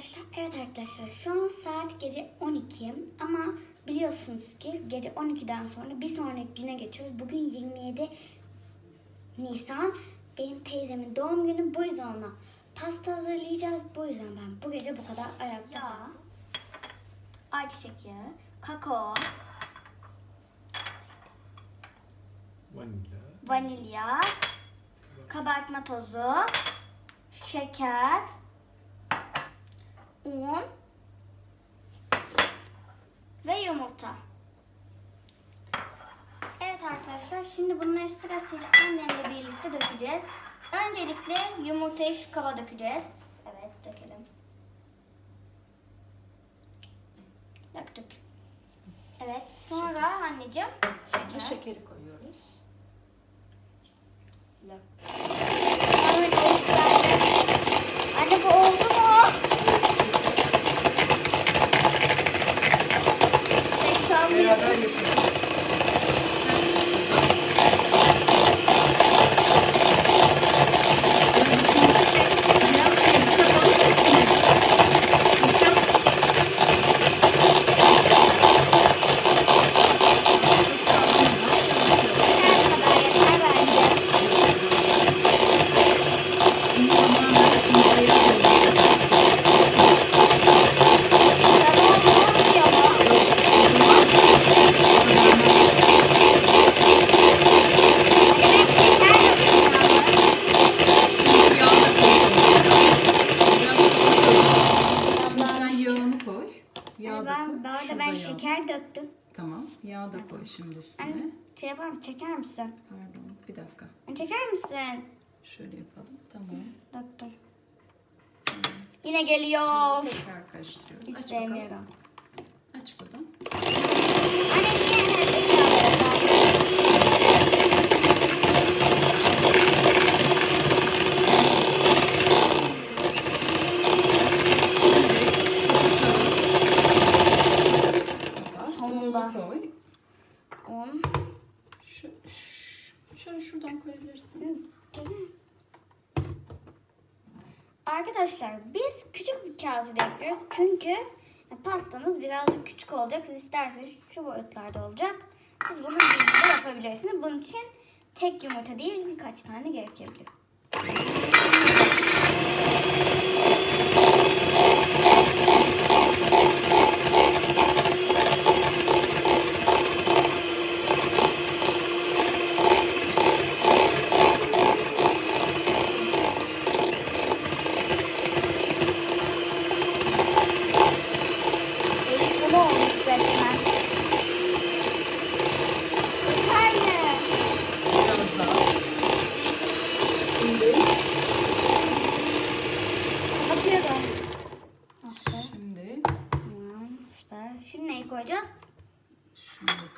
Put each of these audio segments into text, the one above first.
arkadaşlar. Evet arkadaşlar şu an saat gece 12 ama biliyorsunuz ki gece 12'den sonra bir sonraki güne geçiyoruz. Bugün 27 Nisan benim teyzemin doğum günü bu yüzden ona pasta hazırlayacağız. Bu yüzden ben bu gece bu kadar ayakta Yağ, ayçiçek yağı, kakao, Vanilya. vanilya, kabartma tozu, şeker, un ve yumurta. Evet arkadaşlar şimdi bunları sırasıyla annemle birlikte dökeceğiz. Öncelikle yumurtayı şu kaba dökeceğiz. Evet dökelim. Döktük. Evet sonra anneciğim Şimdi şeker. şekeri koyuyoruz. Evet, ben yağ. şeker döktüm. Tamam. Yağ da koy şimdi üstüne. Anne şey yapar mısın? Çeker misin? Pardon. Bir dakika. Anne, çeker misin? Şöyle yapalım. Tamam. Döktüm. Yine geliyor. Tekrar karıştırıyoruz. Hiç Aç bakalım. sevmiyorum. Aç buradan. Anne Arkadaşlar biz küçük bir kasede yapıyoruz. Çünkü pastamız birazcık küçük olacak. Siz isterseniz şu boyutlarda olacak. Siz bunu büyüğünde yapabilirsiniz. Bunun için tek yumurta değil birkaç tane gerekebilir. Elim bunu olmuş resmen. Yeter mi? Biraz daha. Şimdi, Kapatıyorum. Ah be. şimdi Tamam, süper. Şimdi neyi koyacağız? şöyle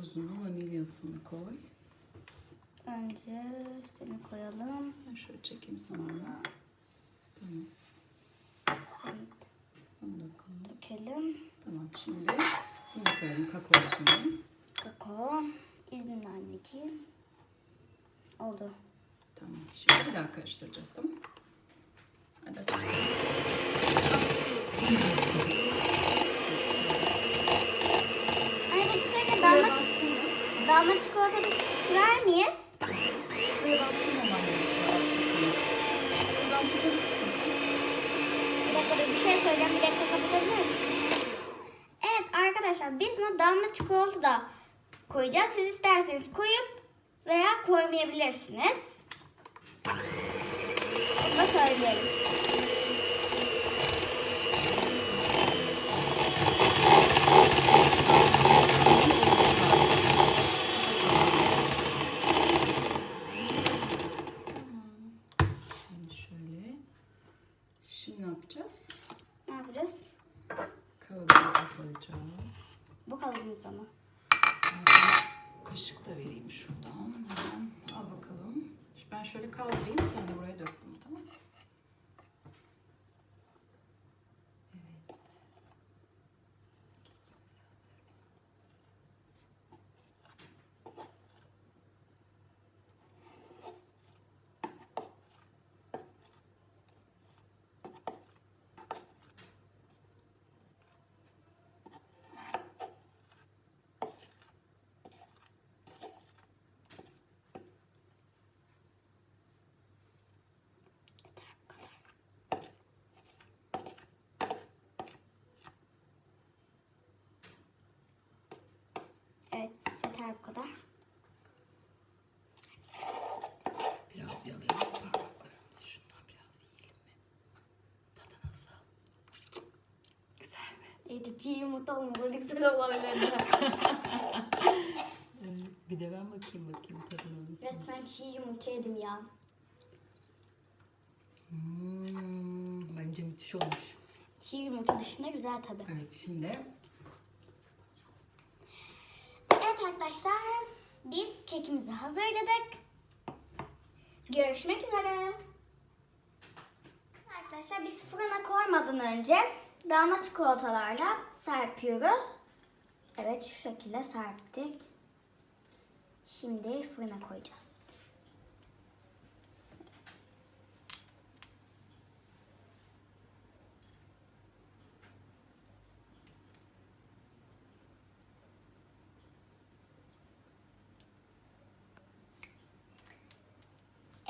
tozunu, vanilyasını koy. Önce seni koyalım. Ben şöyle çekeyim sana. Tamam. Seni Onu da koy. dökelim. Tamam. Şimdi bunu koyalım kakaosunu. Kakao. İzninle anneciğim. Oldu. Tamam. Şimdi bir daha karıştıracağız tamam mı? Hadi aç. Anne bu sefer damla, damla çikolata sürer miyiz? Şuraya. Bir dakika bir şey söyleyeceğim. Bir dakika kapatabilir misin? Evet arkadaşlar biz buna damla çikolata da koyacağız. Siz isterseniz koyup veya koymayabilirsiniz. Bunu da söyleyelim. Şimdi şöyle. Şimdi ne yapacağız? Ne yapacağız? Kalıbımıza koyacağız. Bu kalıbımıza mı? Ben sana kaşık da vereyim şuradan. Hemen al bakalım. Ben şöyle kaldırayım. Sen de buraya Evet yeter bu kadar. Biraz yalayalım parmaklarımızı. Şundan biraz yiyelim mi? Tadı nasıl? Güzel mi? Evet çiğ yumurta olmalı güzel olabilirdi. Bir de ben bakayım bakayım tadına nasıl. Resmen çiğ yumurta yedim ya. Hmm, bence müthiş olmuş. Çiğ yumurta dışında güzel tadı. Evet şimdi Evet arkadaşlar biz kekimizi hazırladık. Görüşmek üzere. Arkadaşlar biz fırına koymadan önce damla çikolatalarla serpiyoruz. Evet şu şekilde serptik. Şimdi fırına koyacağız.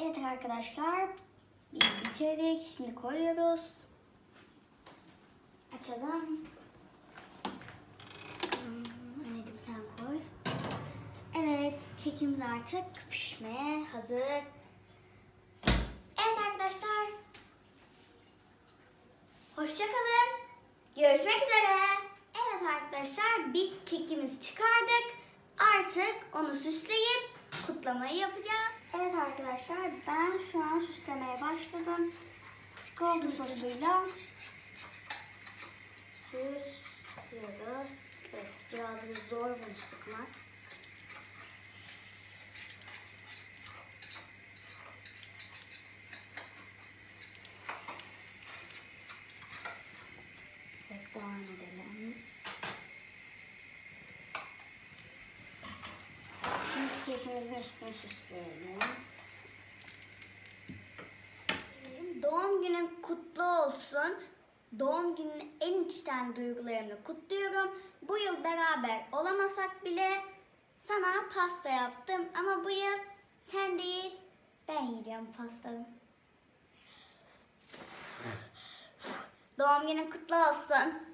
Evet arkadaşlar bitirdik. Şimdi koyuyoruz. Açalım. Hmm, Anneciğim sen koy. Evet kekimiz artık pişmeye hazır. Evet arkadaşlar. Hoşçakalın. Görüşmek üzere. Evet arkadaşlar biz kekimizi çıkardık. Artık onu süsleyip kutlamayı yapacağız. Evet arkadaşlar ben şu an süslemeye başladım. Çikolata sosuyla süslüyoruz. Evet biraz bir zor bunu sıkmak. Şimdi kekimizin üstünü süsleyelim. Doğum günün kutlu olsun. Doğum günün en içten duygularımla kutluyorum. Bu yıl beraber olamasak bile sana pasta yaptım. Ama bu yıl sen değil ben yiyeceğim pastanı. Doğum günün kutlu olsun.